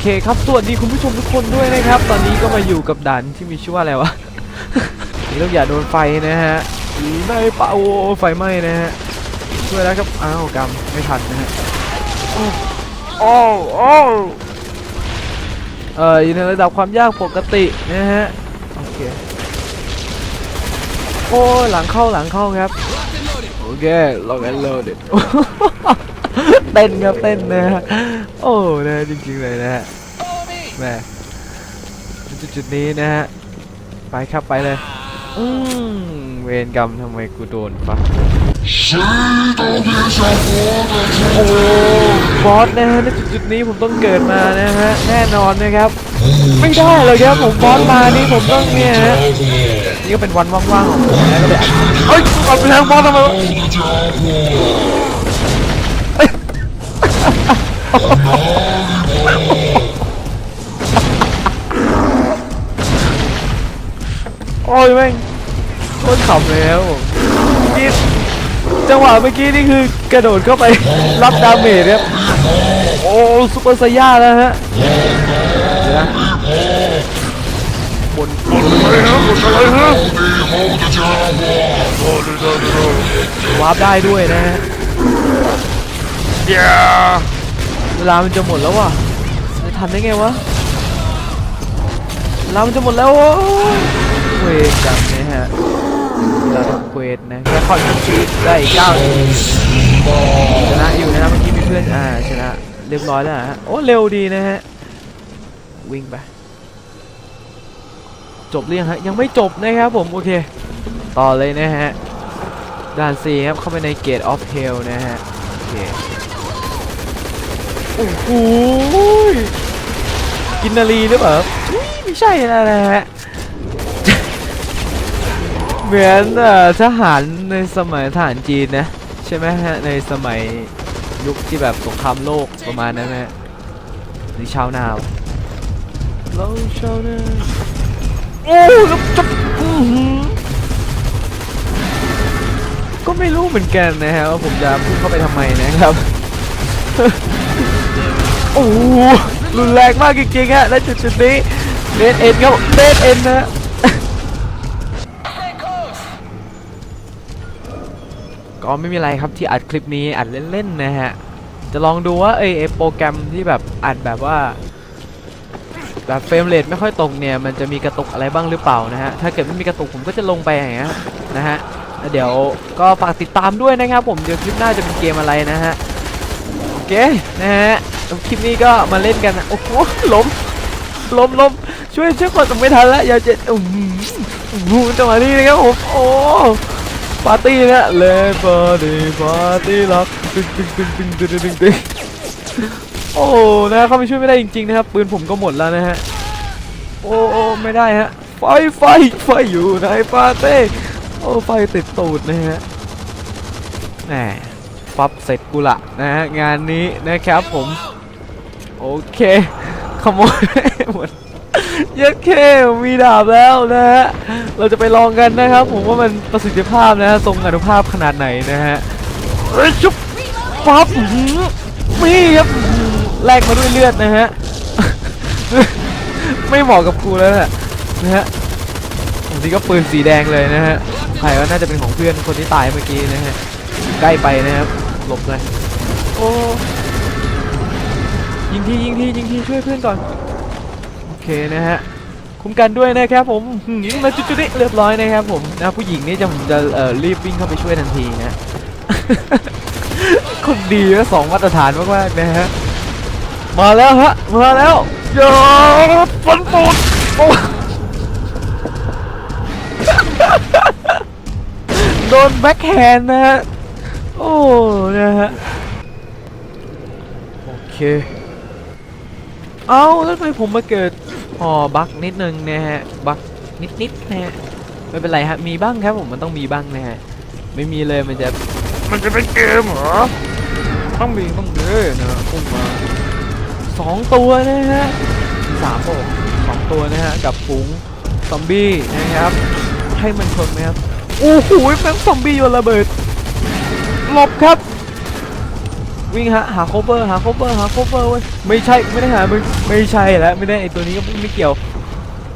เคครับ สวัสดีคุณผู้ชมทุกคนด้วยนะครับ ตอนนี้ก็มาอยู่กับด่านที่มีชื่อว่าอะไรวะนี่องอย่าโดนไฟนะฮะอยู่ในป่าโอ้ไฟไหม้นะฮะช่วยแล้วครับ อ้าวกำไม่ทันนะฮะโอ้โอ้โอ้เอ่ออยู่ในระดับความยากปกตินะฮะ โอเค โอ้หลังเข้าหลังเข้าครับ โอเคลองแอนโหลด เต้นครับเต้นนะฮะโอ้นะจริงๆเลยนะฮะแม่จุดจุดๆนี้นะฮะไปครับไปเลยอืมเวรกรรมทำไมกูโดนปะโอ้บอสนะฮะในจุดจุดๆนี้ผมต้องเกิดมานะฮะแน่นอนนะครับ ไม่ได้เลยครับผมบอสมานี่ผมต้องเนี่ยฮะนี่ก็เป็นวันว่างๆของผมนะก็เลยเอ้ยเอาไปทางบอสทำไม ขำแล้วกินจังหวะเมื่อกี้นี่คือกระโดดเข้าไปรับดาเมจครับโอ้ซุปเปอร์ไซย่าแล้วฮะเดี๋ยวนะบนบนอะไรฮะบนอะไรฮะวาร์ปได้ด้วยนะฮะเวลามันจะหมดแล้วว่ะจะทันได้ไงวะเวลามันจะหมดแล้วโว้ยเควสจังนะฮะ เราทำเควสนะแค่คอนชีสได้อีกเก้าชนะอยู่นะฮะเมื่อกี้มีเพื่อนอ่าชนะเรียบร้อยแล้วฮะโอ้เร็วดีนะฮะวิ่งไปจบหรือยังฮะยังไม่จบนะครับผมโอเค ต่อเลยนะฮะด่าน4ครับเข้าไปใน Gate of Hell นะฮะโอเคโอ้โหยกินนารีหรือเปล่าไม่ใช่นะนะฮะ เหมือนเอ่อทหารในสมัยทหารจีนนะ ใช่ไหมฮะ ในสมัยยุคที่แบบสงครามโลกประมาณนั้นนะฮะหรือชาวนาวเราชาวนาโอ้แล้วจะอื้อหือก็ไม่รู้เหมือนกันนะฮะว่าผมจะพุ่งเข้าไปทำไมนะครับ โอ้รุนแรงมากจริงๆฮะและจุดจุดๆนี้เดนเอ็นครับเดนเอ็นนะ ก็ไม่มีอะไรครับที่อัดคลิปนี้อัดเล่นๆนะฮะ จะลองดูว่าเอยไอโปรแกรมที่แบบอัดแบบว่า แบบเฟรมเรทไม่ค่อยตรงเนี่ย มันจะมีกระตุกอะไรบ้างหรือเปล่านะฮะ ถ้าเกิดไม่มีกระตุกผมก็จะลงไปอย่างเงี้ยนะฮะเดี๋ยวก็ฝากติดตามด้วยนะครับผมเดี๋ยวคลิปหน้าจะเป็นเกมอะไรนะฮะโอเคนะฮะคลิปนี้ก็มาเล่นกันนะโอ้โหล้มล้มล้มช่วยช่วยกดตรงไม่ทันแล้วอย่าเจ็ดโอ้โหโอ้โหจังหวะนี้นะครับผมโอ้ ปาร์ตี้นะเลบอดี้ปาร์ตี้ล็อกตึ้งตึ้งตึ้งตึ้งตึ้งตึ้งตึ้งโอ้นะเขาไปช่วยไม่ได้จริงๆนะครับปืนผมก็หมดแล้วนะฮะโอ้โอไม่ได้ฮะไฟไฟไฟอยู่ในปาร์ตี้โอ้ไฟติดตูดนะฮะแหมปับเสร็จกูละนะฮะงานนี้นะครับผมโอเคขโมยหมด เยัดเคมีดาบแล้วนะฮะ เราจะไปลองกันนะครับ ผมว่ามันประสิทธิภาพนะฮะทรงอนุภาพขนาดไหนนะฮะเฮ้ยชุบฟับหือมีครับแลกมาด้วยเลือดนะฮะ ไม่เหมาะกับกูแล้วนะนะฮะผมนี่ก็ปืนสีแดงเลยนะฮะใครว่าน่าจะเป็นของเพื่อนคนที่ตายเมื่อกี้นะฮะ ใกล้ไปนะครับ หลบเลยโอ้ยิงทียิงทียิงทีช่วยเพื่อนก่อน เคนะฮะคุ้มกันด้วยนะครับผมยิงมาจุดๆนี้เรียบร้อยนะครับผมนะผู้หญิงนี่จะผมจะเอ่อรีบวิ่งเข้าไปช่วยทันทีนะคนดีและสองมาตรฐานมากๆนะฮะมาแล้วฮะมาแล้วอย่าฟันปูดโอ้โดนแบ็คแฮนนะฮะโอ้นะฮะโอเคเอาแล้วทำไมผมมาเกิด อ๋อบั๊กนิดนึงนะฮะบั๊กนิดๆนะฮะไม่เป็นไรฮะมีบ้างครับผมมันต้องมีบ้างนะฮะไม่มีเลยมันจะมันจะเป็นเกมเหรอต้องมีต้องเด้นะพุ่งมาสองตัวนะฮะสามโอ้สองตัวนะฮะกับฝูงซอมบี้นะครับให้มันชนไหมครับโอ้โหแม่งซอมบี้โยนระเบิดหลบครับ วิ่งหาหาโคเวอร์หาโคเวอร์หาโคเวอร์เว้ยไม่ใช่ไม่ได้หามึงไม่ใช่แล้วไม่ได้ไอตัวนี้ก็ไม่เกี่ยว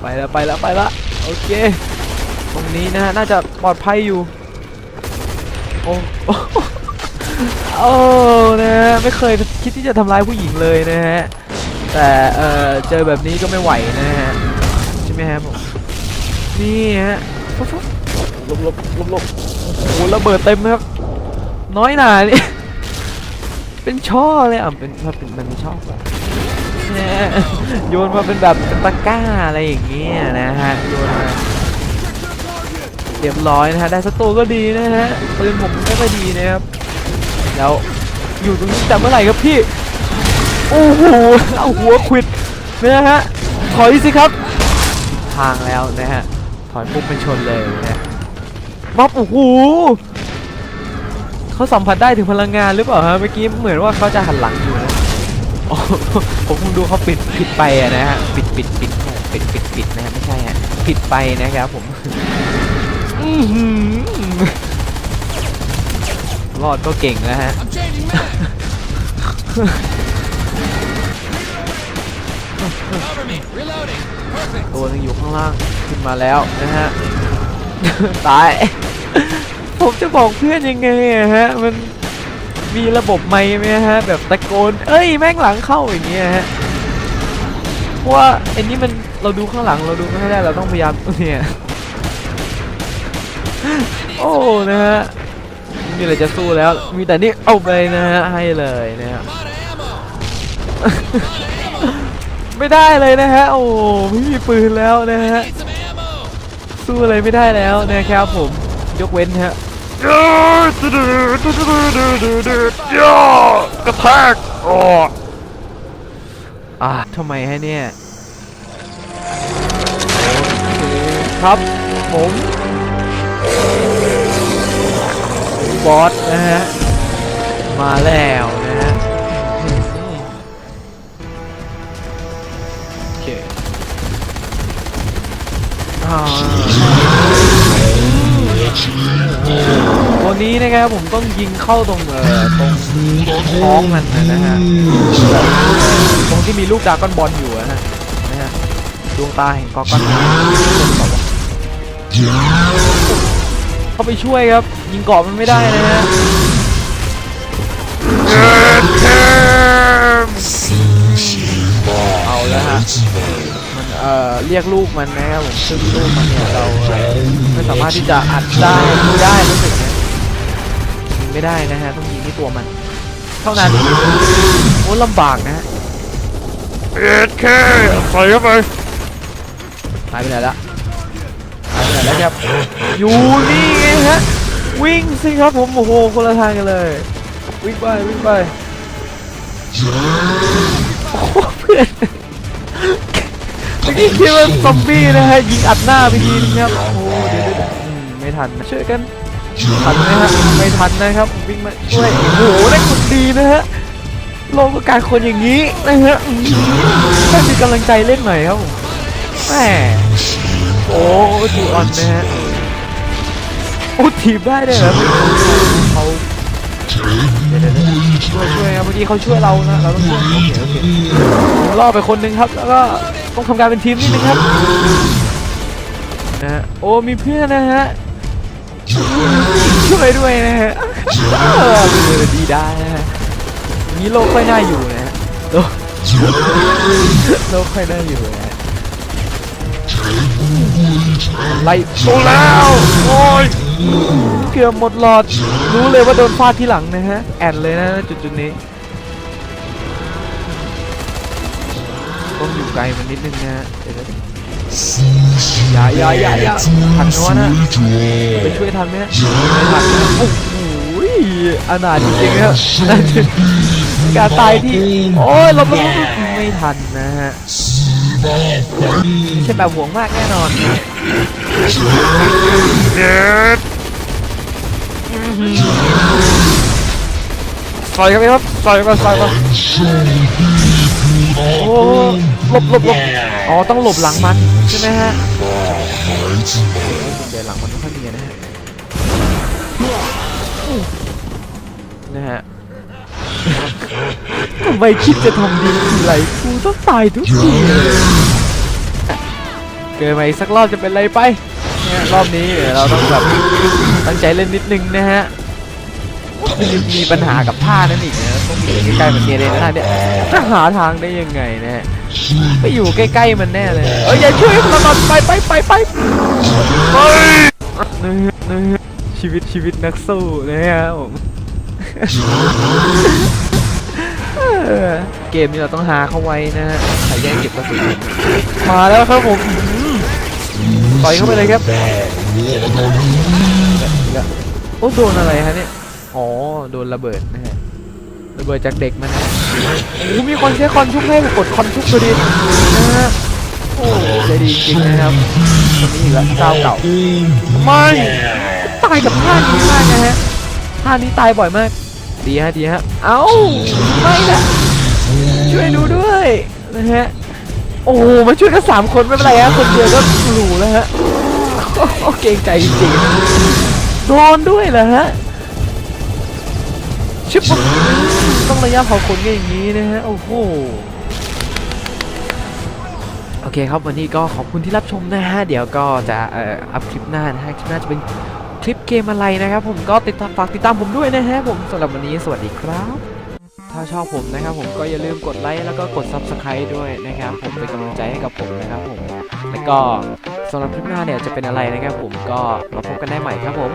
ไปแล้วไปแล้วไปล้วโอเค ตรงนี้นะฮะน่าจะปลอดภัยอยู่โอ้โอ้โอนะฮะไม่เคยคิดที่จะทำร้ายผู้หญิงเลยนะฮะแต่เออเจอแบบนี้ก็ไม่ไหวนะฮะใช่ไหมครับผมนี่ฮะลบลบลบลบโอ้โหระเบิดเต็มครับน้อยหนานี่ เป็นช่อเลยอะเป็นมันเป็นมันเป็นช่อแบบโยนมาเป็นแบบตะกร้าอะไรอย่างเงี้ยนะฮะโยนมาเรียบร้อยนะฮะได้สตัวก็ดีนะฮะปืนผมไม่ค่อยดีนะครับแล้วอยู่ตรงนี้แต่เมื่อไหร่ครับพี่โอ้โหเอาหัวควิดนะฮะถอยสิครับทางแล้วนะฮะถอยปุ๊บเป็นชนเลยนะบ๊อบโอ้โห เขาสัมผัสได้ถึงพลังงานหรือเปล่าฮะเมื่อกี้เหมือนว่าเขาจะหันหลังอยู่นะผมคงดูเขาปิดผิดไปนะฮะปิดปิดปิดปิดปิดปิดนะฮะไม่ใช่ฮะผิดไปนะครับผมรอดก็เก่งนะฮะตัวนึงอยู่ข้างล่างขึ้นมาแล้วนะฮะตาย ผมจะบอกเพื่อนยังไงอะฮะ มันมีระบบไมค์ไหมฮะ แบบตะโกน เอ้ยแม่งหลังเข้าอย่างเงี้ยฮะเพราะว่าไอ้นี่มันเราดูข้างหลังเราดูไม่ได้เราต้องพยายามเนี่ยโอ้นะฮะม่มีอะไรจะสู้แล้ว มีแต่นี่เอาไปนะฮะให้เลยนะฮะไม่ได้เลยนะฮะโอ้ไม่มีปืนแล้วนะฮะสู้อะไรไม่ได้แล้วนะครับผมยกเว้นฮะ กระแทกอ๋ออ่าทำไมฮะเนี่ยคครับผมบอสนะฮะ มาแล้วนะฮะโอเคอ่า ตัวนี้นะครับผมต้องยิงเข้าตรงเอ่อตรงท้องมันนะฮะตรงที่มีลูกดาก้อนบอลอยู่อะฮะนะฮะดวงตาแห่งกอกอนเข้าไปช่วยครับ ยิงเกาะมันไม่ได้นะฮะเอาแล้วฮะ เอ่อเรียกลูกมันนะครับผมซึ่งลูกมันเนี่ยเราไม่สามารถที่จะอัดได้ดูได้รู้สึกนะยิงไม่ได้นะฮะต้องยิงที่ตัวมัน เท่านั้นโอ้ลำบากนะฮะเอ็ดแค่ใส่เข้าไปหายไปไหนละหายไปไหนแล้วครับอยู่นี่ไงฮะวิ่งสิครับผมโอ้โหคนละทางกันเลย วิ่งไปวิ่งไปโอ้เพื่อน เมื่คิดว่าซอมบี้นะฮะยิงอัดหน้าไปทีนึงครับโอ้เดี๋ยวเดี๋ยวอืมไม่ทันนะช่วยกันทันไหมฮะไม่ทันนะครับวิ่งมาช่วยโอ้โหได้คนดีนะฮะโลกต้องการคนอย่างนี้นะฮะอืมให้มีกำลังใจเล่นหน่อยครับผมแหมโอ้จูออนนะฮะโอ้ทีบได้ด้วยเหรอเขาเดี๋ยวเดี๋ยวช่วยช่วยครับเมื่อกี้เขาช่วยเรานะเราต้องช่วยโอเคโอเคล่อไปคนหนึ่งครับแล้วก็ ต้องทำงานเป็นทีมนิดนึงครับนะฮะโอ้มีเพื่อนนะฮะช่วยด้วยนะฮะเออดีได้นะฮะนี้โลกค่อยน่าอยู่นะฮะโลกโลกค่อยน่าอยู่นะฮะไล่โตแล้วโอ้ยเกือบหมดหลอดรู้เลยว่าโดนฟาดที่หลังนะฮะแอนเลยนะจุดจุดๆนี้ ต้องอยู่ไกลมันนิดนึงนะฮะเดี๋ยวๆอย่าอย่าอย่าอย่าทันนะวะนะไปช่วยทันไหมฮะไม่ทันนะโอ้โหอนาถจริงๆครับการตายที่โอ้ยหลบหลบหลบไม่ทันนะฮะไม่ใช่แบบห่วงมากแน่นอนเอ็ดใส่เข้าไปครับใส่เข้าไปใส่เข้าไป โอ้หลบหลบหลบอ๋อต้องหลบหลังมันใช่ไหมฮะเดี๋ยวหลังมันไม่ค่อยมีนะฮะนะฮะทำไมคิดจะทำดีทีไรกูต้องตายทุกทีเลยเกิดมาอีกสักรอบจะเป็นไรไปเนี่ยรอบนี้เดี๋ยวเราต้องแบบตั้งใจเล่นนิดนึงนะฮะ มีมีปัญหากับท่านั่นอีกนะต้องมีใกล้ๆมันเนี่ยเลยนะเนี่ยจะหาทางได้ยังไงนะฮะไปอยู่ใกล้ๆมันแน่เลยเอ้ยอย่าช่วยเราหน่อยไปไปไปไปเฮ้ยนะฮะนะฮะชีวิตชีวิตนักสู้นะฮะผมเออเกมนี้เราต้องหาเข้าไว้นะฮะใครแย่งเก็บกระสุนมาแล้วครับผมอื้อต่อยเข้าไปเลยครับโอ้โดนอะไรฮะเนี่ย อ๋อ โดนระเบิดนะฮะ ระเบิดจากเด็กมันนะโอ้มีคนใช้คอนชุกให้กดคอนชุกพอดีนะฮะ โอ้ใจดีจริงนะครับคนนี้อีกแล้วเจ้าเก่า ไม่ ตายกับท่านี้มากนะฮะ ท่านี้ตายบ่อยมาก ดีฮะดีฮะ เอ้า ไม่นะช่วยดูด้วยนะฮะ โอ้ มาช่วยกันสามคนไม่เป็นไรฮะ คนเดียวก็หรูแล้วฮะ โอเกรงใจจริงโดนด้วยเหรอฮะ ชิบต้องระยะเผาขนกันอย่างนี้นะฮะ โอ้โห โอเคครับวันนี้ก็ขอบคุณที่รับชมนะฮะ เดี๋ยวก็จะเอ่ออัพคลิปหน้านะฮะ คลิปหน้าจะเป็นคลิปเกมอะไรนะครับผมก็ติดตามฝากติดตามผมด้วยนะฮะผมสำหรับวันนี้สวัสดีครับ ถ้าชอบผมนะครับผมก็อย่าลืมกดไลค์แล้วก็กด Subscribe ด้วยนะครับผมเป็นกำลังใจให้กับผมนะครับผม แล้วก็สำหรับคลิปหน้าเนี่ยจะเป็นอะไรนะครับผมก็มาพบกันได้ใหม่ครับผม